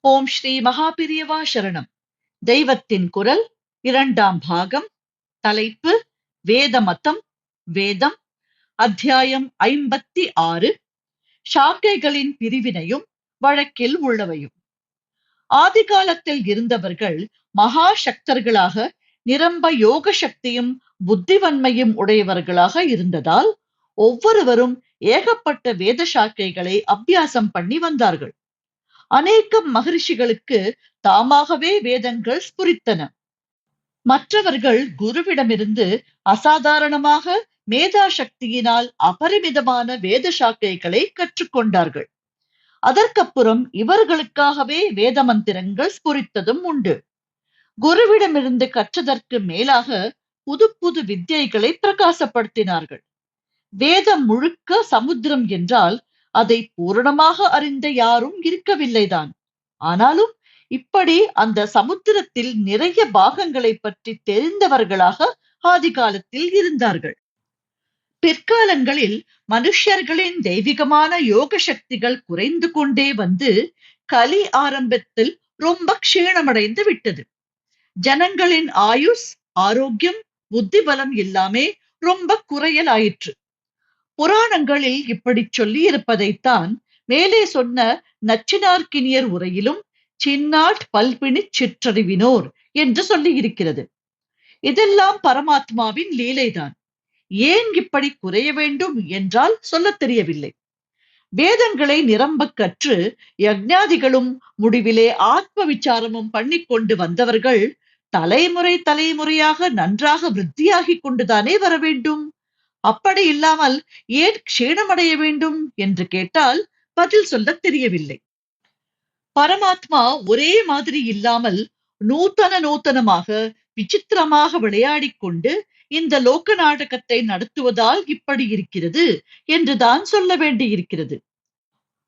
ஓம் ஸ்ரீ மகாபிரியவா சரணம். தெய்வத்தின் குரல் இரண்டாம் பாகம் தலைப்பு வேதமதம் வேதம் அத்தியாயம் ஐம்பத்தி ஆறு சாக்கைகளின் பிரிவினையும் வழக்கில் உள்ளவையும். ஆதி காலத்தில் இருந்தவர்கள் மகா சக்தர்களாக நிரம்ப யோக சக்தியும் புத்திவன்மையும் உடையவர்களாக இருந்ததால் ஒவ்வொருவரும் ஏகப்பட்ட வேத சாக்கைகளை அபியாசம் பண்ணி வந்தார்கள். அநேக மகரிஷிகளுக்கு தாமாகவே வேதங்கள் ஸ்புரித்தன. மற்றவர்கள் குருவிடமிருந்து அசாதாரணமாக மேதா சக்தியினால் அபரிமிதமான வேத சாக்கைகளை கற்றுக்கொண்டார்கள். அதற்கப்புறம் இவர்களுக்காகவே வேத மந்திரங்கள் ஸ்புரித்ததும் உண்டு. குருவிடமிருந்து கற்றதற்கு மேலாக புது புது வித்தியைகளை பிரகாசப்படுத்தினார்கள். வேதம் முழுக்க சமுத்திரம் என்றால் அதை பூரணமாக அறிந்த யாரும் இருக்கவில்லைதான். ஆனாலும் இப்படி அந்த சமுத்திரத்தில் நிறைய பாகங்களை பற்றி தெரிந்தவர்களாக ஆதி காலத்தில் இருந்தார்கள். பிற்காலங்களில் மனுஷர்களின் தெய்வீகமான யோக சக்திகள் குறைந்து கொண்டே வந்து கலி ஆரம்பத்தில் ரொம்ப க்ஷீணமடைந்து விட்டது. ஜனங்களின் ஆயுஸ் ஆரோக்கியம் புத்தி பலம் எல்லாமே ரொம்ப குறையல் ஆயிற்று புராணங்களில் இப்படி சொல்லி இருப்பதைத்தான் மேலே சொன்ன நச்சினார்க்கினியர் உரையிலும் சின்னாட் பல்பினி சிற்றறிவினோர் என்று சொல்லி இருக்கிறது இதெல்லாம் பரமாத்மாவின் லீலைதான். ஏன் இப்படி குறைய வேண்டும் என்றால் சொல்லத் தெரியவில்லை. வேதங்களை நிரம்ப கற்று யக்ஞாதிகளும் முடிவிலே ஆத்ம விசாரமும் பண்ணிக்கொண்டு வந்தவர்கள் தலைமுறை தலைமுறையாக நன்றாக விருத்தியாகிக் கொண்டுதானே வர வேண்டும்? அப்படி இல்லாமல் ஏன் க்ஷீணமடைய வேண்டும் என்று கேட்டால் பதில் சொல்ல தெரியவில்லை. பரமாத்மா ஒரே மாதிரி இல்லாமல் நூத்தன நூத்தனமாக விசித்திரமாக விளையாடிக் கொண்டு இந்த லோக நாடகத்தை நடத்துவதால் இப்படி இருக்கிறது என்றுதான் சொல்ல வேண்டியிருக்கிறது.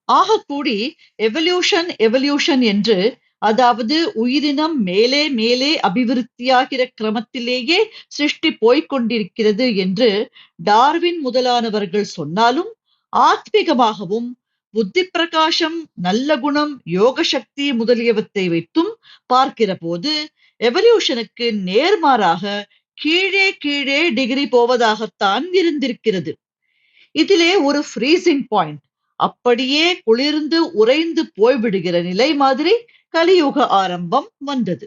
ஆகக்கூடி எவல்யூஷன் எவல்யூஷன் என்று அதாவது உயிரினம் மேலே மேலே அபிவிருத்தியாகிற கிரமத்திலேயே சிருஷ்டி போய்கொண்டிருக்கிறது என்று டார்வின் முதலானவர்கள் சொன்னாலும் ஆத்மீகமாகவும் புத்தி பிரகாசம் நல்ல குணம் யோக சக்தி முதலியவற்றை வைத்தும் பார்க்கிற போது எவல்யூஷனுக்கு நேர்மாறாக கீழே கீழே டிகிரி போவதாகத்தான் இருந்திருக்கிறது. இதிலே ஒரு ஃப்ரீசிங் பாயிண்ட் அப்படியே குளிர்ந்து உறைந்து போய்விடுகிற நிலை மாதிரி கலியுக ஆரம்பம் வந்தது.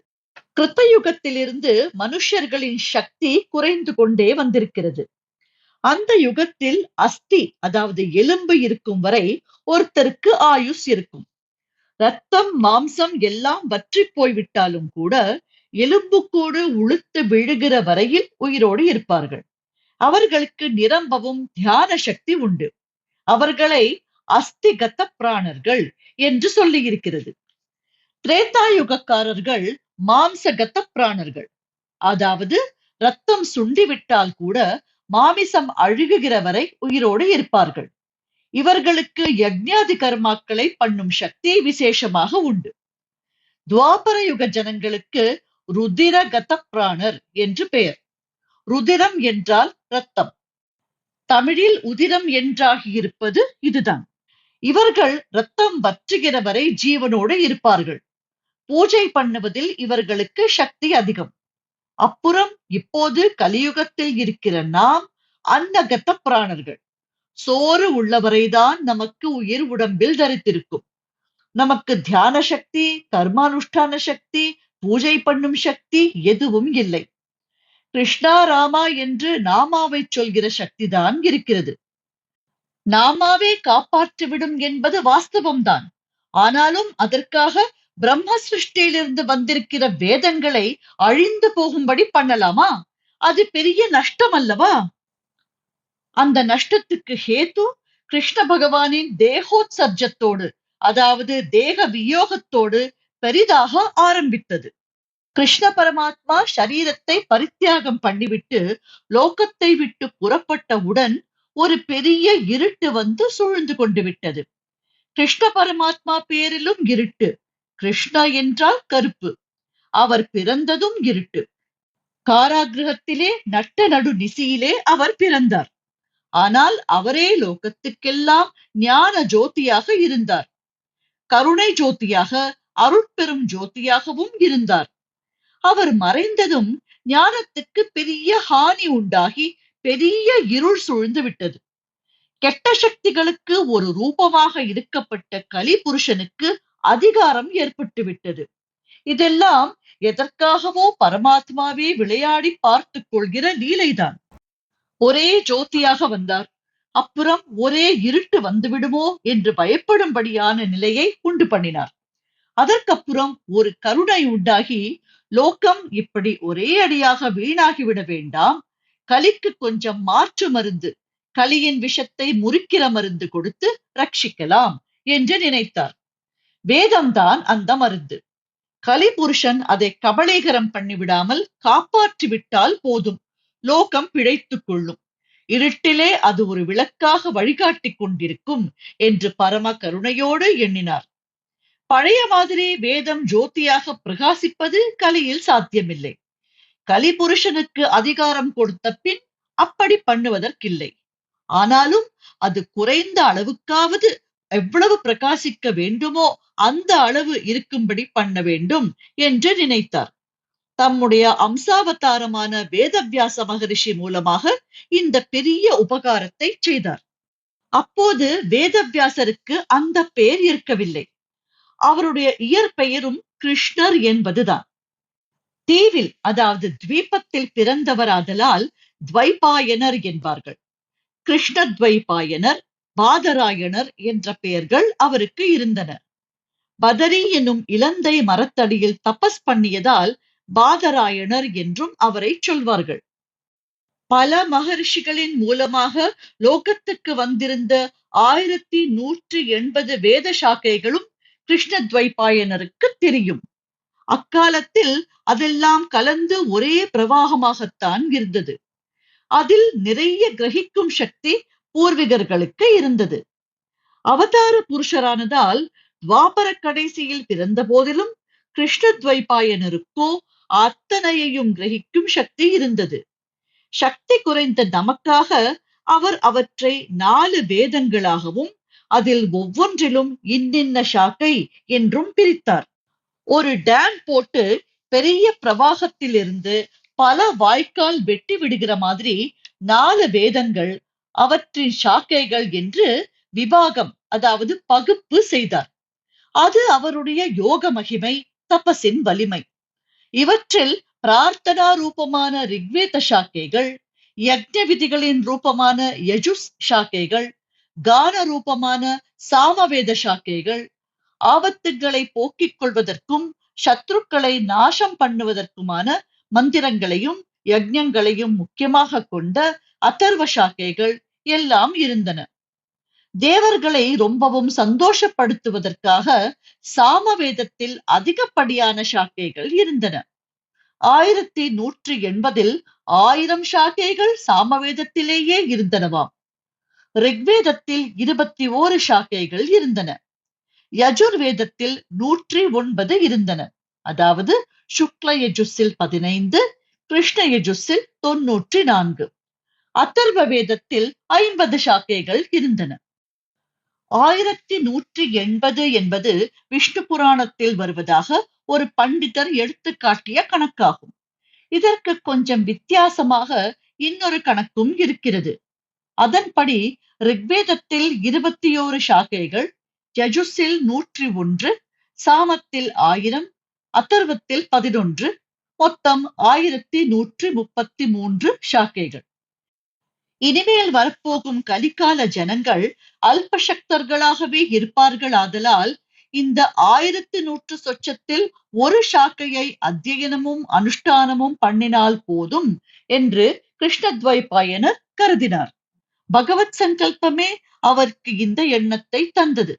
கிருத்தயுகத்திலிருந்து மனுஷர்களின் சக்தி குறைந்து கொண்டே வந்திருக்கிறது. அந்த யுகத்தில் அஸ்தி அதாவது எலும்பு இருக்கும் வரை ஒருத்தருக்கு ஆயுஸ் இருக்கும். ரத்தம் மாம்சம் எல்லாம் வற்றி போய்விட்டாலும் கூட எலும்புக்கூடு உளுத்து விழுகிற வரையில் உயிரோடு இருப்பார்கள். அவர்களுக்கு நிரம்பவும் தியான சக்தி உண்டு. அவர்களை அஸ்திகத்த பிராணர்கள் என்று சொல்லியிருக்கிறது. திரேதாயுகக்காரர்கள் மாம்சகத்த பிராணர்கள் அதாவது ரத்தம் சுண்டிவிட்டால் கூட மாமிசம் அழுகுகிற வரை உயிரோடு இருப்பார்கள். இவர்களுக்கு யக்ஞாதி கர்மாக்களை பண்ணும் சக்தி விசேஷமாக உண்டு. துவாபர யுக ஜனங்களுக்கு ருதிர கத பிராணர் என்று பெயர். ருதிரம் என்றால் ரத்தம் தமிழில் உதிரம் என்றாகியிருப்பது இதுதான். இவர்கள் ரத்தம் வற்றுகிற வரை ஜீவனோடு இருப்பார்கள். பூஜை பண்ணுவதில் இவர்களுக்கு சக்தி அதிகம். அப்புறம் இப்போது கலியுகத்தில் இருக்கிற நாம் அன்னகத்த பிராணர்கள். சோறு உள்ளவரைதான் நமக்கு உயிர் உடம்பில் தரித்திருக்கும். நமக்கு தியான சக்தி கர்மானுஷ்டான சக்தி பூஜை பண்ணும் சக்தி எதுவும் இல்லை. கிருஷ்ணா ராமா என்று நாமாவை சொல்கிற சக்திதான் இருக்கிறது. நாமாவே காப்பாற்றிவிடும் என்பது வாஸ்தவம்தான். ஆனாலும் அதற்காக பிரம்ம சிருஷ்டியிலிருந்து வந்திருக்கிற வேதங்களை அழிந்து போகும்படி பண்ணலாமா? அது பெரிய நஷ்டம் அல்லவா அந்த நஷ்டத்துக்கு ஹேத்து கிருஷ்ண பகவானின் தேகோத்சர்ஜத்தோடு அதாவது தேக வியோகத்தோடு பெரிதாக ஆரம்பித்தது. கிருஷ்ண பரமாத்மா சரீரத்தை பரித்தியாகம் பண்ணிவிட்டு லோகத்தை விட்டு புறப்பட்டவுடன் ஒரு பெரிய இருட்டு வந்து சூழ்ந்து கொண்டு விட்டது. கிருஷ்ண பரமாத்மா பேரிலும் இருட்டு. கிருஷ்ணா என்றால் கருப்பு. அவர் பிறந்ததும் இருட்டு. காராகிரகத்திலே நட்ட நடு நிசியிலே அவர் பிறந்தார். ஆனால் அவரே லோகத்துக்கெல்லாம் ஞான ஜோதியாக இருந்தார். கருணை ஜோதியாக அருட்பெரும் ஜோதியாகவும் இருந்தார். அவர் மறைந்ததும் ஞானத்துக்கு பெரிய ஹானி உண்டாகி பெரிய இருள் சூழ்ந்து விட்டது. கெட்ட சக்திகளுக்கு ஒரு ரூபமாக இருக்கப்பட்ட கலி புருஷனுக்கு அதிகாரம் ஏற்பட்டு விட்டது. இதெல்லாம் எதற்காகவோ பரமாத்மாவே விளையாடி பார்த்துக் கொள்கிற லீலைதான். ஒரே ஜோதியாக வந்தார். அப்புறம் ஒரே இருட்டு வந்துவிடுமோ என்று பயப்படும்படியான நிலையை உண்டு பண்ணினார். அதற்கப்புறம் ஒரு கருணை உண்டாகி லோகம் இப்படி ஒரே அடியாக வீணாகிவிட வேண்டாம். கலிக்கு கொஞ்சம் மாற்று மருந்து கலியின் விஷத்தை முறிக்கிற மருந்து கொடுத்து ரட்சிக்கலாம் என்று நினைத்தார். வேதம்தான் அந்த மருந்து. கலிபுருஷன் அதை கபளீகரம் பண்ணிவிடாமல் காப்பாற்றி விட்டால் போதும். லோகம் பிழைத்துக் கொள்ளும். இருட்டிலே அது ஒரு விளக்காக வழிகாட்டிக் கொண்டிருக்கும் என்று பரம கருணையோடு எண்ணினார். பழைய மாதிரி வேதம் ஜோதியாக பிரகாசிப்பது கலியில் சாத்தியமில்லை. கலிபுருஷனுக்கு அதிகாரம் கொடுத்த பின் அப்படி பண்ணுவதற்கில்லை. ஆனாலும் அது குறைந்த அளவுக்காவது எவ்வளவு பிரகாசிக்க வேண்டுமோ அந்த அளவு இருக்கும்படி பண்ண வேண்டும் என்று நினைத்தார். தம்முடைய அம்சாவதாரமான வேதவியாச மகரிஷி மூலமாக இந்த பெரிய உபகாரத்தை செய்தார். அப்போது வேதவியாசருக்கு அந்த பெயர் இருக்கவில்லை. அவருடைய இயற்பெயரும் கிருஷ்ணர் என்பதுதான். தீவில் அதாவது துவீபத்தில் பிறந்தவராதலால் துவைபாயனர் என்பார்கள். கிருஷ்ண துவைபாயனர் பாதராயணர் என்ற பெயர்கள் அவருக்கு இருந்தன. பதரி என்னும் இலந்தை மரத்தடியில் தபஸ் பண்ணியதால் பாதராயணர் என்றும் அவரை சொல்வார்கள். பல மகரிஷிகளின் மூலமாக லோகத்துக்கு வந்திருந்த ஆயிரத்தி நூற்றி எண்பது வேத சாக்கைகளும் கிருஷ்ண துவைபாயனருக்கு தெரியும். அக்காலத்தில் அதெல்லாம் கலந்து ஒரே பிரவாகமாகத்தான் இருந்தது. அதில் நிறைய கிரகிக்கும் சக்தி பூர்வீகர்களுக்கு இருந்தது. அவதார புருஷரானதால் துவாபர கடைசியில் பிறந்த போதிலும் கிருஷ்ணத்வைபாயனருக்கோ அத்தனையையும் கிரகிக்கும் சக்தி இருந்தது. சக்தி குறைந்த நமக்காக அவர் அவற்றை நாலு வேதங்களாகவும் அதில் ஒவ்வொன்றிலும் இன்னின்ன சாக்கை என்றும் பிரித்தார். ஒரு டேம் போட்டு பெரிய பிரவாகத்திலிருந்து பல வாய்க்கால் வெட்டி விடுகிற மாதிரி நாலு வேதங்கள் அவற்றின் சாக்கைகள் என்று விபாகம் அதாவது பகுப்பு செய்தார். அது அவருடைய யோக மகிமை தபசின் வலிமை. இவற்றில் பிரார்த்தனா ரூபமான ரிக்வேத சாக்கைகள் யக்ஞ விதிகளின் ரூபமான யஜுஸ் சாக்கைகள் கான ரூபமான சாமவேத சாக்கைகள் ஆபத்துகளை போக்கிக் கொள்வதற்கும் சத்ருக்களை நாசம் பண்ணுவதற்குமான மந்திரங்களையும் யஜ்ஞங்களையும் முக்கியமாக கொண்ட அதர்வ சாக்கைகள் எல்லாம் இருந்தன. தேவர்களை ரொம்பவும் சந்தோஷப்படுத்துவதற்காக சாமவேதத்தில் அதிகப்படியான சாக்கைகள் இருந்தன. ஆயிரத்தி நூற்றி எண்பதில் ஆயிரம் சாக்கைகள் சாமவேதத்திலேயே இருந்தனவாம். ரிக்வேதத்தில் இருபத்தி ஓரு சாக்கைகள் இருந்தன. யஜுர்வேதத்தில் நூற்றி ஒன்பது இருந்தன. அதாவது சுக்ல யஜுஸில் பதினைந்து கிருஷ்ண யஜுஸில் தொன்னூற்றி நான்கு அத்தர்வ வேதத்தில் ஐம்பது சாக்கைகள் இருந்தன. ஆயிரத்தி நூற்றி எண்பது என்பது விஷ்ணு புராணத்தில் வருவதாக ஒரு பண்டிதர் எடுத்துக்காட்டிய கணக்காகும். இதற்கு கொஞ்சம் வித்தியாசமாக இன்னொரு கணக்கும் இருக்கிறது. அதன்படி ரிக்வேதத்தில் இருபத்தி ஓரு சாக்கைகள் ஜஜுஸில் நூற்றி ஒன்று சாமத்தில் ஆயிரம் அத்தர்வத்தில் பதினொன்று மொத்தம் ஆயிரத்தி நூற்றி முப்பத்தி மூன்று ஷாக்கைகள். இனிமேல் வரப்போகும் கலிகால ஜனங்கள் அல்பசக்தர்களாகவே இருப்பார்கள் ஆதலால் இந்த ஆயிரத்தி நூற்று சொச்சத்தில் ஒரு ஷாக்கையை அத்தியனமும் அனுஷ்டானமும் பண்ணினால் போதும் என்று கிருஷ்ணத்வைபாயனர் கருதினார். பகவத் சங்கல்பமே அவருக்கு இந்த எண்ணத்தை தந்தது.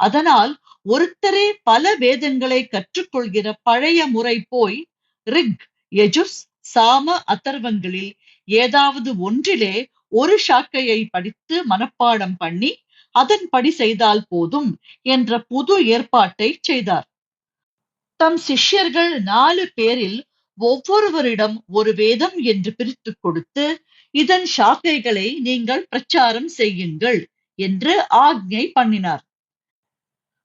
அதனால் ஒருத்தரே பல வேதங்களை கற்றுக்கொள்கிற பழைய முறை போய் ரிக் யஜுஸ் சாம அத்தர்வங்களில் ஏதாவது ஒன்றிலே ஒரு சாக்கையை படித்து மனப்பாடம் பண்ணி அதன்படி செய்தால் போதும் என்ற புது ஏற்பாட்டை செய்தார். தம் சிஷ்யர்கள் நாலு பேரில் ஒவ்வொருவரிடம் ஒரு வேதம் என்று பிரித்து கொடுத்து இதன் சாக்கைகளை நீங்கள் பிரச்சாரம் செய்யுங்கள் என்று ஆக்ஞை பண்ணினார்.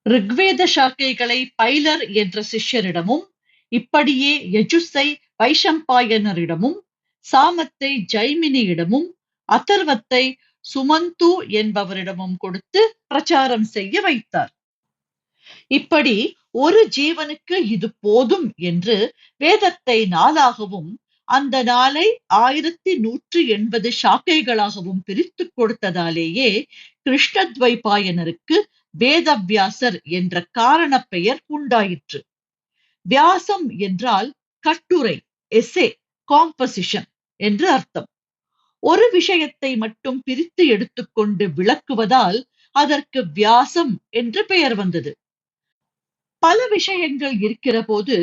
ரிக்வேத சாக்கைகளை பைலர் என்ற சிஷ்யரிடமும் இப்படியே யஜுஸை வைஷம்பாயனரிடமும் சாமத்தை ஜைமினியிடமும் அதர்வத்தை சுமந்து என்பவரிடமும் கொடுத்து பிரச்சாரம் செய்ய வைத்தார். இப்படி ஒரு ஜீவனுக்கு இது போதும் என்று வேதத்தை நாளாகவும் அந்த நாளை ஆயிரத்தி நூற்றி எண்பது சாக்கைகளாகவும் பிரித்து கொடுத்ததாலேயே கிருஷ்ணத்வைபாயனருக்கு வேதவியாசர் என்ற காரண பெயர் உண்டாயிற்று. வியாசம் என்றால் கட்டுரை எஸ்ஏ காம்பசிஷன் என்று அர்த்தம். ஒரு விஷயத்தை மட்டும் பிரித்து எடுத்துக்கொண்டு விளக்குவதால் அதற்கு வியாசம் என்று பெயர் வந்தது. பல விஷயங்கள் இருக்கிற போது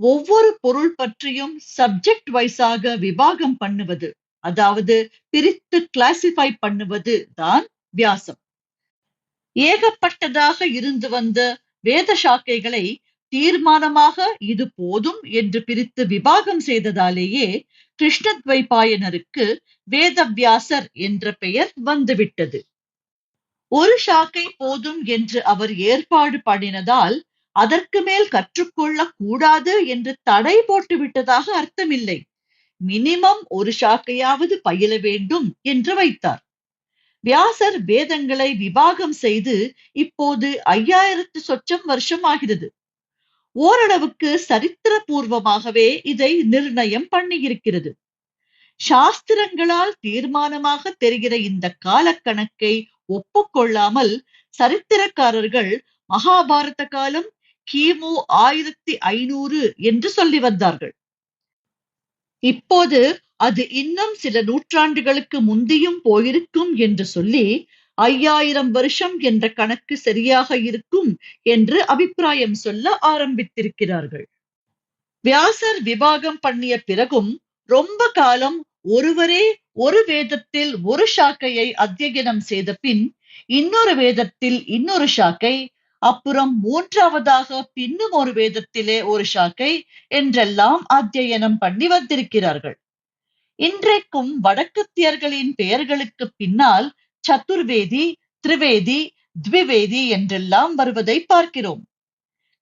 ஒவ்வொரு பொருள் பற்றியும் சப்ஜெக்ட் வைஸாக விவாகம் பண்ணுவது அதாவது பிரித்து கிளாசிஃபை பண்ணுவது தான் வியாசம். ஏகப்பட்டதாக இருந்து வந்த வேத சாக்கைகளை தீர்மானமாக இது போதும் என்று பிரித்து விவாகம் செய்ததாலேயே கிருஷ்ணத்வைபாயனருக்கு வேதவியாசர் என்ற பெயர் வந்துவிட்டது. ஒரு சாக்கை போதும் என்று அவர் ஏற்பாடு பண்ணினதால் அதற்கு மேல் கற்றுக்கொள்ள கூடாது என்று தடை போட்டு விட்டதாக அர்த்தமில்லை. மினிமம் ஒரு சாக்கையாவது பயில வேண்டும் என்று வைத்தார். வியாசர் வேதங்களை விவாகம் செய்து இப்போது ஐயாயிரத்து சொச்சம் வருஷம் ஆகிறது. ஓரளவுக்கு சரித்திர பூர்வமாகவே இதை நிர்ணயம் பண்ணியிருக்கிறது. சாஸ்திரங்களால் தீர்மானமாக தெரிகிற இந்த காலக்கணக்கை ஒப்புக்கொள்ளாமல் சரித்திரக்காரர்கள் மகாபாரத காலம் கிமு ஆயிரத்தி ஐநூறு என்று சொல்லி வந்தார்கள். இப்போது அது இன்னும் சில நூற்றாண்டுகளுக்கு முந்தியும் போயிருக்கும் என்று சொல்லி ஐயாயிரம் வருஷம் என்ற கணக்கு சரியாக இருக்கும் என்று அபிப்பிராயம் சொல்ல ஆரம்பித்திருக்கிறார்கள். வியாசர் விவாகம் பண்ணிய பிறகும் ரொம்ப காலம் ஒருவரே ஒரு வேதத்தில் ஒரு சாக்கையை அத்தியனம் செய்த பின் இன்னொரு வேதத்தில் இன்னொரு சாக்கை அப்புறம் மூன்றாவதாக பின்னும் ஒரு வேதத்திலே ஒரு சாக்கை என்றெல்லாம் அத்தியனம் பண்ணி வந்திருக்கிறார்கள். இன்றைக்கும் வடக்கத்தியர்களின் பெயர்களுக்கு பின்னால் சதுர்வேதி திரிவேதி த்விவேதி என்றெல்லாம் வருவதை பார்க்கிறோம்.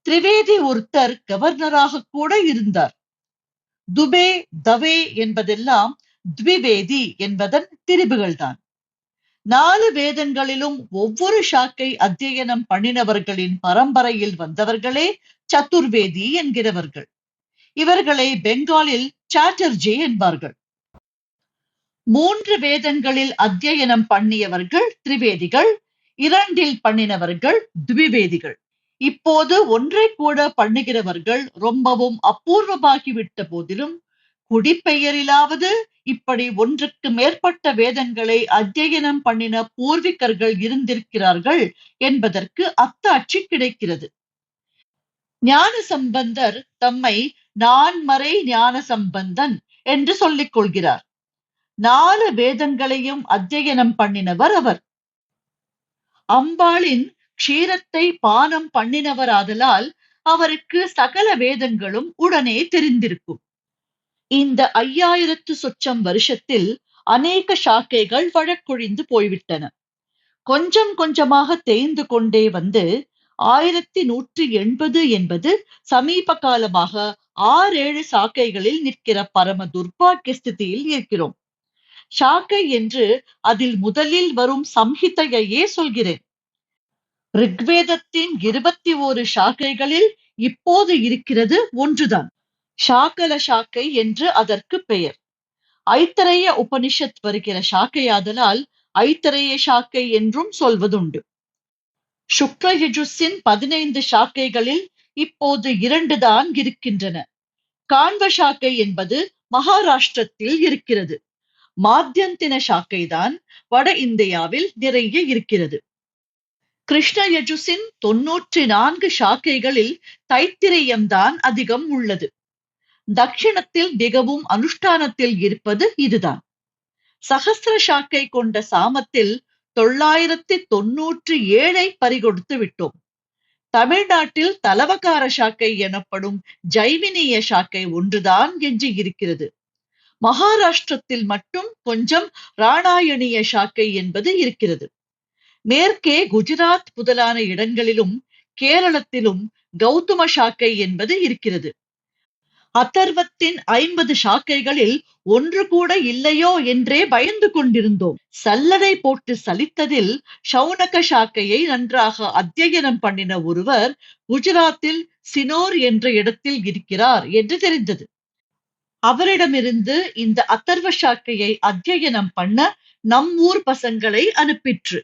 திரிவேதி ஒருத்தர் கவர்னராக கூட இருந்தார். துபே தவே என்பதெல்லாம் த்விவேதி என்பதன் திரிபுகள்தான். நாலு வேதங்களிலும் ஒவ்வொரு ஷாக்கை அத்தியனம் பண்ணினவர்களின் பரம்பரையில் வந்தவர்களே சதுர்வேதி என்கிறவர்கள். இவர்களை பெங்காலில் சாட்டர்ஜி என்பார்கள். மூன்று வேதங்களில் அத்தியனம் பண்ணியவர்கள் திரிவேதிகள் இரண்டில் பண்ணினவர்கள் த்விவேதிகள். இப்போது ஒன்றை கூட பண்ணுகிறவர்கள் ரொம்பவும் அபூர்வமாகிவிட்ட போதிலும் குடிப்பெயரிலாவது இப்படி ஒன்றுக்கு மேற்பட்ட வேதங்களை அத்தியனம் பண்ணின பூர்வீகர்கள் இருந்திருக்கிறார்கள் என்பதற்கு அத்தாட்சி கிடைக்கிறது. ஞான சம்பந்தர் தம்மை நான்மறை ஞான சம்பந்தன் என்று சொல்லிக் கொள்கிறார். நாலு வேதங்களையும் அத்தியனம் பண்ணினவர் அவர். அம்பாளின் க்ஷீரத்தை பானம் பண்ணினவராதலால் அவருக்கு சகல வேதங்களும் உடனே தெரிந்திருக்கும். இந்த ஐயாயிரத்து சொச்சம் வருஷத்தில் அநேக சாக்கைகள் வழக்கொழிந்து போய்விட்டன. கொஞ்சம் கொஞ்சமாக தேய்ந்து கொண்டே வந்து ஆயிரத்தி நூற்றி எண்பது என்பது சமீப காலமாக ஆறேழு சாக்கைகளில் நிற்கிற பரம துர்பாக்கிய ஸ்திதியில் இருக்கிறோம். சாக்கை என்று அதில் முதலில் வரும் சம்ஹிதையையே சொல்கிறேன். ரிக்வேதத்தின் இருபத்தி ஓரு சாக்கைகளில் இப்போது இருக்கிறது ஒன்றுதான். ஷாக்கல சாக்கை என்று அதற்கு பெயர். ஐத்தரைய உபனிஷத் வருகிற சாக்கையாதலால் ஐத்தரைய சாக்கை என்றும் சொல்வதுண்டு. சுக்ரயஜுஸின் பதினைந்து சாக்கைகளில் இப்போது இரண்டு தான் இருக்கின்றன. காண்வ சாக்கை என்பது மகாராஷ்டிரத்தில் இருக்கிறது. மாத்தியந்தின சாக்கைதான் வட இந்தியாவில் நிறைய இருக்கிறது. கிருஷ்ணயஜுஸின் தொன்னூற்றி நான்கு சாக்கைகளில் தைத்திரியம்தான் அதிகம் உள்ளது. தட்சிணத்தில் மிகவும் அனுஷ்டானத்தில் இருப்பது இதுதான். சகசிர சாக்கை கொண்ட சாமத்தில் தொள்ளாயிரத்தி தொன்னூற்றி ஏழை பறிகொடுத்து விட்டோம். தமிழ்நாட்டில் தலவகார சாக்கை எனப்படும் ஜைமினிய சாக்கை ஒன்றுதான் என்று இருக்கிறது. மகாராஷ்டிரத்தில் மட்டும் கொஞ்சம் ராணாயணிய சாக்கை என்பது இருக்கிறது. மேற்கே குஜராத் முதலான இடங்களிலும் கேரளத்திலும் கௌதம சாக்கை என்பது இருக்கிறது. அதர்வத்தின் ஐம்பது சாக்கைகளில் ஒன்று கூட இல்லையோ என்றே பயந்து கொண்டிருந்தோம். சல்லடை போட்டு சலித்ததில் சௌனக சாக்கையை நன்றாக அத்தியனம் பண்ணின ஒருவர் குஜராத்தில் சினோர் என்ற இடத்தில் இருக்கிறார் என்று தெரிந்தது. அவரிடமிருந்து இந்த அத்தர்வ சாக்கையை அத்தியனம் பண்ண நம் ஊர் பசங்களை அனுப்பிற்று.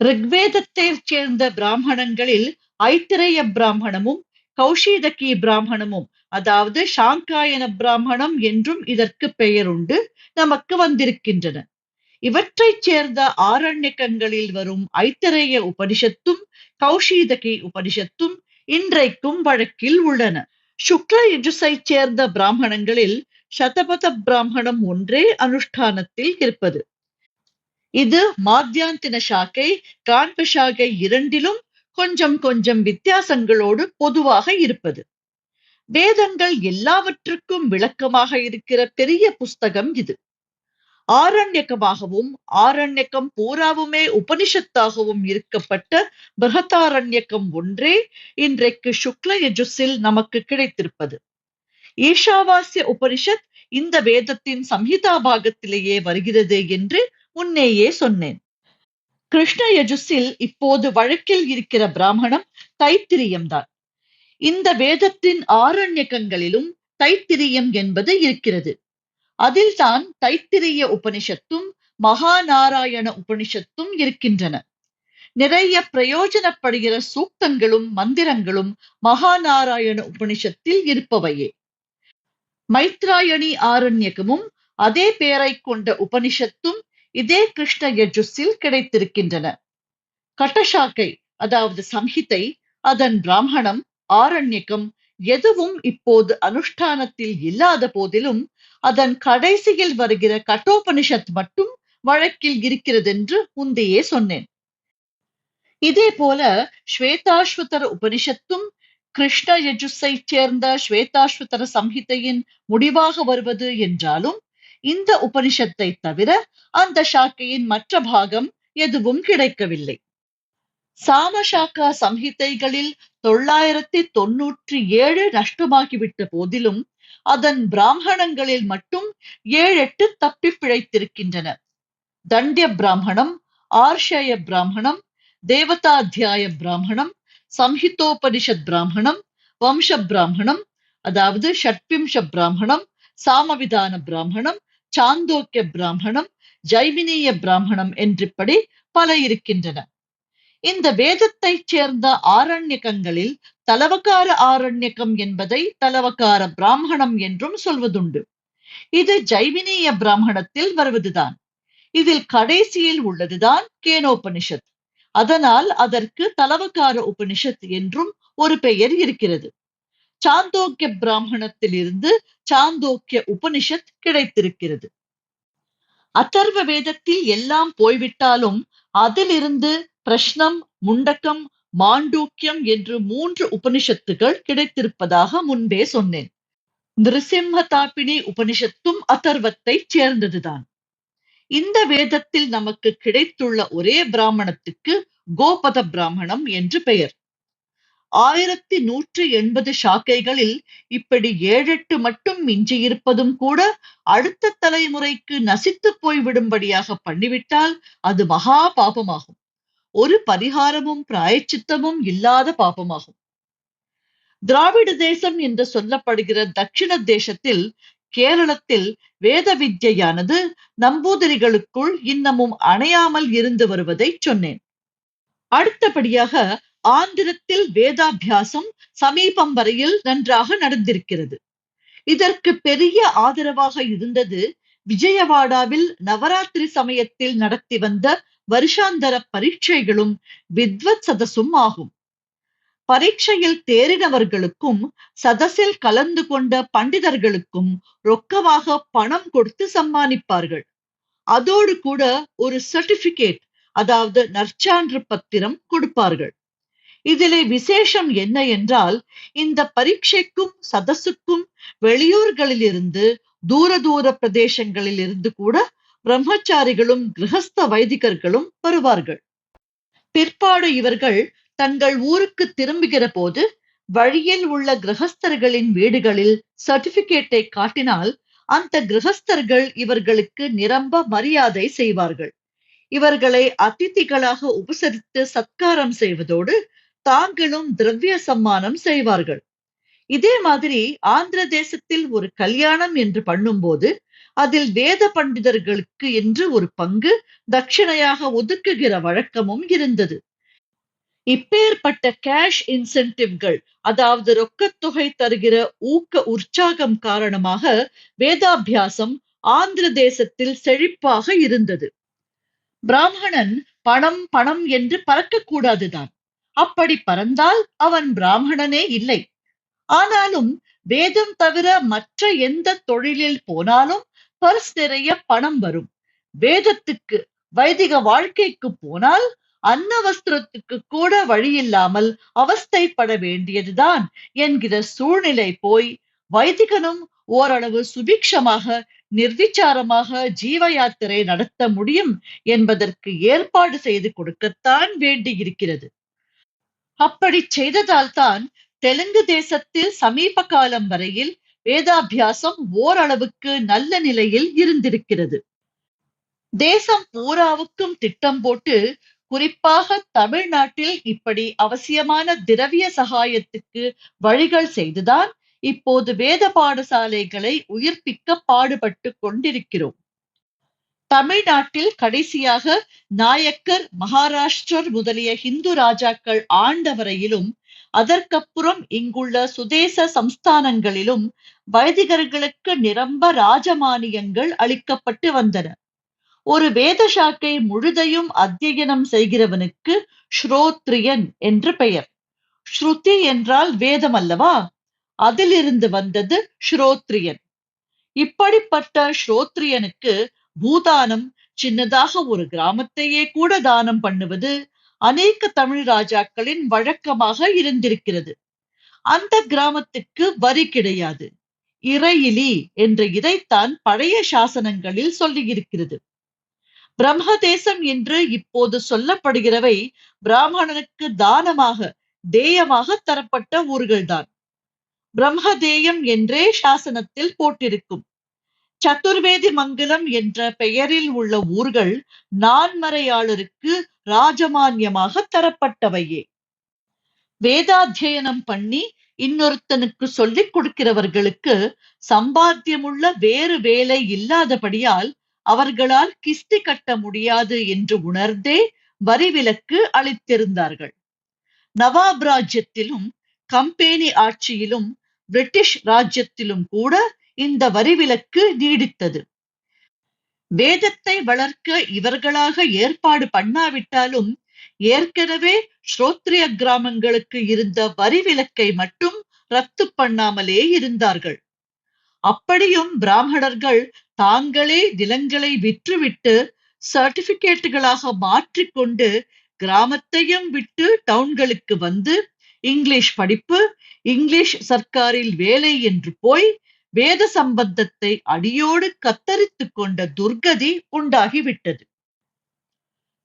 ரிக்வேதத்தை சேர்ந்த பிராமணங்களில் ஐத்திரேய பிராமணமும் கௌஷீதகி பிராமணமும் அதாவது சாங்காயன பிராமணம் என்றும் இதற்கு பெயருண்டு நமக்கு வந்திருக்கின்றன. இவற்றைச் சேர்ந்த ஆரண்யக்கங்களில் வரும் ஐத்தரேய உபனிஷத்தும் கௌஷீதகி உபனிஷத்தும் இன்றைக்கும் வழக்கில் உள்ளன. சுக்ல இஜுசை சேர்ந்த பிராமணங்களில் சதபத பிராமணம் ஒன்றே அனுஷ்டானத்தில் இருப்பது. இது மாத்தியாந்தின சாக்கை காண்ப சாக்கை இரண்டிலும் கொஞ்சம் கொஞ்சம் வித்தியாசங்களோடு பொதுவாக இருப்பது. வேதங்கள் எல்லாவற்றுக்கும் விளக்கமாக இருக்கிற பெரிய புஸ்தகம் இது. ஆரண்யக்கமாகவும் ஆரண்யக்கம் பூராவுமே உபனிஷத்தாகவும் இருக்கப்பட்ட பிரகதாரண்யக்கம் ஒன்றே இன்றைக்கு சுக்ல யஜுஸில் நமக்கு கிடைத்திருப்பது. ஈஷாவாசிய உபனிஷத் இந்த வேதத்தின் சம்ஹிதா பாகத்திலேயே வருகிறது என்று முன்னேயே சொன்னேன். கிருஷ்ண யஜுஸில் இப்போது வழக்கில் இருக்கிற பிராமணம் தைத்திரியம்தான் இந்த வேதத்தின் ஆரண்யக்கங்களிலும் தைத்திரியம் என்பது இருக்கிறது. அதில்தான் தைத்திரிய உபனிஷத்தும் மகாநாராயண உபனிஷத்தும் இருக்கின்றன. நிறைய பிரயோஜனப்படுகிற சூக்தங்களும் மந்திரங்களும் மகாநாராயண உபனிஷத்தில் இருப்பவையே. மைத்ராயணி ஆரண்யகமும் அதே பெயரை கொண்ட உபனிஷத்தும் இதே கிருஷ்ண யஜுஸில் கிடைத்திருக்கின்றன. கட்டசாக்கை அதாவது சம்ஹிதை அதன் பிராமணம் ஆரண்யக்கம் எதுவும் இப்போது அனுஷ்டானத்தில் இல்லாத போதிலும் அதன் கடைசியில் வருகிற கட்டோபனிஷத் மட்டும் வழக்கில் இருக்கிறது என்று முந்தையே சொன்னேன். இதே போல ஸ்வேதாஸ்வதர உபனிஷத்தும் கிருஷ்ண யஜுஸை சேர்ந்த ஸ்வேதாஸ்வதர சம்ஹிதையின் முடிவாக வருவது என்றாலும் இந்த உபனிஷத்தை தவிர அந்த சாக்கையின் மற்ற பாகம் எதுவும் கிடைக்கவில்லை. சாமசாக்கா சம்ஹிதைகளில் தொள்ளாயிரத்தி தொன்னூற்றி ஏழு நஷ்டமாகிவிட்ட போதிலும் அதன் பிராமணங்களில் மட்டும் ஏழெட்டு தப்பி பிழைத்திருக்கின்றன. தண்டிய பிராமணம் ஆர்ஷய பிராமணம் தேவதாத்தியாய பிராமணம் சம்ஹிதோபனிஷத் பிராமணம் வம்ச பிராமணம் அதாவது ஷட்பிம்ஷ பிராமணம் சாமவிதான பிராமணம் சாந்தோக்கிய பிராமணம் ஜைமினிய பிராமணம் என்றிப்படி பல இருக்கின்றன. இந்த வேதத்தைச் சேர்ந்த ஆரண்யகங்களில் தலவக்கார ஆரண்யகம் என்பதை தலவக்கார பிராமணம் என்றும் சொல்வதுண்டு. இது ஜைவினிய பிராமணத்தில் வருவதுதான். இதில் கடைசியில் உள்ளதுதான் கேனோபனிஷத். அதனால் அதற்கு தலவக்கார உபனிஷத் என்றும் ஒரு பெயர் இருக்கிறது. சாந்தோக்கிய பிராமணத்தில் இருந்து சாந்தோக்கிய உபனிஷத் கிடைத்திருக்கிறது. அத்தர்வ வேதத்தில் எல்லாம் போய்விட்டாலும் அதிலிருந்து பிரஷ்னம் முண்டக்கம் மாண்டூக்கியம் என்று மூன்று உபனிஷத்துகள் கிடைத்திருப்பதாக முன்பே சொன்னேன். நிருசிம்ம தாப்பினி உபனிஷத்தும் அதர்வத்தை சேர்ந்ததுதான். இந்த வேதத்தில் நமக்கு கிடைத்துள்ள ஒரே பிராமணத்துக்கு கோபத பிராமணம் என்று பெயர். ஆயிரத்தி நூற்றி எண்பது சாக்கைகளில் இப்படி ஏழெட்டு மட்டும் மிஞ்சியிருப்பதும் கூட அடுத்த தலைமுறைக்கு நசித்து போய்விடும்படியாக பண்ணிவிட்டால் அது மகா பாபமாகும். ஒரு பரிகாரமும் பிராயச்சித்தமும் இல்லாத பாபமாகும் திராவிட தேசம் என்று சொல்லப்படுகிற தட்சிண தேசத்தில் கேரளத்தில் வேத வித்யானது நம்பூதிரிகளுக்குள் இன்னமும் அணையாமல் இருந்து வருவதை சொன்னேன். அடுத்தபடியாக ஆந்திரத்தில் வேதாபியாசம் சமீபம் வரையில் நன்றாக நடந்திருக்கிறது. இதற்கு பெரிய ஆதரவாக இருந்தது விஜயவாடாவில் நவராத்திரி சமயத்தில் நடத்தி வந்த வருஷாந்தர பரீட்சைகளும் வித்வத் சதசும் ஆகும். பரீட்சையில் தேறினவர்களுக்கும் சதசில் கலந்து கொண்ட பண்டிதர்களுக்கும் ரொக்கமாக பணம் கொடுத்து சம்மானிப்பார்கள். அதோடு கூட ஒரு சர்டிபிகேட் அதாவது நற்சான்று பத்திரம் கொடுப்பார்கள். இதிலே விசேஷம் என்ன என்றால் இந்த பரீட்சைக்கும் சதசுக்கும் வெளியூர்களிலிருந்து தூர தூர பிரதேசங்களில் இருந்து கூட பிரம்மச்சாரிகளும் கிரகஸ்த வைதிகர்களும் வருவார்கள். பிற்பாடு இவர்கள் தங்கள் ஊருக்கு திரும்புகிற போது வழியில் உள்ள கிரகஸ்தர்களின் வீடுகளில் சர்டிபிகேட்டை காட்டினால் அந்த கிரகஸ்தர்கள் இவர்களுக்கு நிரம்ப மரியாதை செய்வார்கள். இவர்களை அதிதிகளாக உபசரித்து சத்காரம் செய்வதோடு தாங்களும் திரவிய சம்மானம் செய்வார்கள். இதே மாதிரி ஆந்திர தேசத்தில் ஒரு கல்யாணம் என்று பண்ணும்போது அதில் வேத பண்டிதர்களுக்கு என்று ஒரு பங்கு தட்சிணையாக ஒதுக்குகிற வழக்கமும் இருந்தது. இப்பேற்பட்ட கேஷ் இன்சென்டிவ்கள் அதாவது ரொக்கத்தொகை தருகிற ஊக்க உற்சாகம் காரணமாக வேதாபியாசம் ஆந்திர தேசத்தில் செழிப்பாக இருந்தது. பிராமணன் பணம் பணம் என்று பறக்கக்கூடாதுதான். அப்படி பறந்தால் அவன் பிராமணனே இல்லை. ஆனாலும் வேதம் தவிர மற்ற எந்த தொழிலில் போனாலும் பர்ஸ் நிறைய பணம் வரும். வேதத்துக்கு வைதிக வாழ்க்கைக்கு போனால் அன்ன வஸ்திரத்துக்கு கூட வழியில்லாமல் அவஸ்தைப்பட வேண்டியதுதான் என்கிற சூழ்நிலை போய் வைதிகனும் ஓரளவு சுபிக்ஷமாக நிர்விச்சாரமாக ஜீவ யாத்திரை நடத்த முடியும் என்பதற்கு ஏற்பாடு செய்து கொடுக்கத்தான் வேண்டியிருக்கிறது அப்படி செய்ததால்தான் தெலுங்கு தேசத்தில் சமீப காலம் வரையில் வேதாபியாசம் ஓரளவுக்கு நல்ல நிலையில் இருந்திருக்கிறது. தேசம் பூராவுக்கும் திட்டம் போட்டு குறிப்பாக தமிழ்நாட்டில் இப்படி அவசியமான திரவிய சகாயத்துக்கு வழிகள் செய்துதான் இப்போது வேத பாடசாலைகளை உயிர்ப்பிக்க பாடுபட்டு கொண்டிருக்கிறோம். தமிழ்நாட்டில் கடைசியாக நாயக்கர் மகாராஷ்டிரர் முதலிய ஹிந்து ராஜாக்கள் ஆண்ட வரையிலும் அதற்கப்புறம் இங்குள்ள சுதேச சம்ஸ்தானங்களிலும் வைதிகர்களுக்கு நிரம்ப ராஜமானியங்கள் அளிக்கப்பட்டு வந்தன. ஒரு வேத சாக்கை முழுதையும் அத்தியனம் செய்கிறவனுக்கு ஸ்ரோத்ரியன் என்று பெயர். ஸ்ருதி என்றால் வேதம் அல்லவா? அதிலிருந்து வந்தது ஸ்ரோத்ரியன். இப்படிப்பட்ட ஸ்ரோத்ரியனுக்கு பூதானம் சின்னதாக ஒரு கிராமத்தையே கூட தானம் பண்ணுவது அநேக தமிழ் ராஜாக்களின் வழக்கமாக இருந்திருக்கிறது. அந்த கிராமத்துக்கு வரி கிடையாது. இறையிலி என்ற இதைத்தான் பழைய சாசனங்களில் சொல்லியிருக்கிறது. பிரம்மதேசம் என்று இப்போது சொல்லப்படுகிறவை பிராமணனுக்கு தானமாக தேயமாக தரப்பட்ட ஊர்கள்தான். பிரம்மதேயம் என்றே சாசனத்தில் போட்டிருக்கும். சதுர்வேதி மங்கலம் என்ற பெயரில் உள்ள ஊர்கள் நான்மறையாளருக்கு ராஜமான்யமாக தரப்பட்டவையே. வேதாத்தியனம் பண்ணி இன்னொருத்தனுக்கு சொல்லிக் கொடுக்கிறவர்களுக்கு சம்பாத்தியமுள்ள வேறு வேலை இல்லாதபடியால் அவர்களால் கிஸ்தி கட்ட முடியாது என்று உணர்ந்தே வரி விலக்கு அளித்திருந்தார்கள். நவாப் ராஜ்யத்திலும் கம்பெனி ஆட்சியிலும் பிரிட்டிஷ் ராஜ்யத்திலும் கூட இந்த வரி விலக்கு நீடித்தது. வேதத்தை வளர்க்க இவர்களாக ஏற்பாடு பண்ணாவிட்டாலும் ஏற்கனவே ஸ்ரோத்ரிய கிராமங்களுக்கு இருந்த வரி விலக்கை மட்டும் ரத்து பண்ணாமலே இருந்தார்கள். அப்படியும் பிராமணர்கள் தாங்களே நிலங்களை விற்றுவிட்டு சர்டிபிகேட்டுகளாக மாற்றிக்கொண்டு கிராமத்தையும் விட்டு டவுன்களுக்கு வந்து இங்கிலீஷ் படிப்பு இங்கிலீஷ் சர்க்காரில் வேலை என்று போய் வேத சம்பந்தத்தை அடியோடு கத்தரித்து கொண்ட துர்கதி உண்டாகிவிட்டது.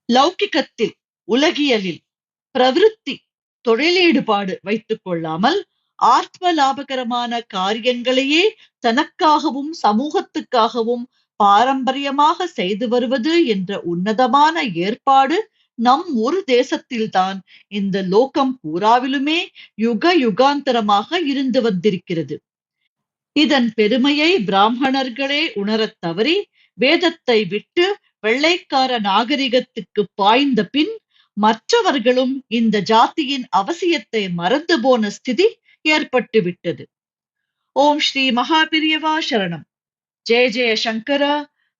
லௌகிக்கத்தில் உலகியலில் பிரவிற்த்தி தொழிலீடுபாடு வைத்துக் கொள்ளாமல் ஆத்ம லாபகரமான காரியங்களையே தனக்காகவும் சமூகத்துக்காகவும் பாரம்பரியமாக செய்து வருவது என்ற உன்னதமான ஏற்பாடு நம் ஒரு தேசத்தில்தான். இந்த லோகம் பூராவிலுமே யுக யுகாந்தரமாக இருந்து வந்திருக்கிறது. இதன் பெருமையை பிராமணர்களே உணரத் தவறி வேதத்தை விட்டு வெள்ளைக்கார நாகரிகத்துக்கு பாய்ந்த பின் மற்றவர்களும் இந்த ஜாதியின் அவசியத்தை மறந்து போன ஸ்திதி ஏற்பட்டு விட்டது. ஓம் ஸ்ரீ மகாபிரியவா சரணம். ஜெய ஜெய சங்கரா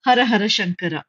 ஹர ஹர சங்கரா.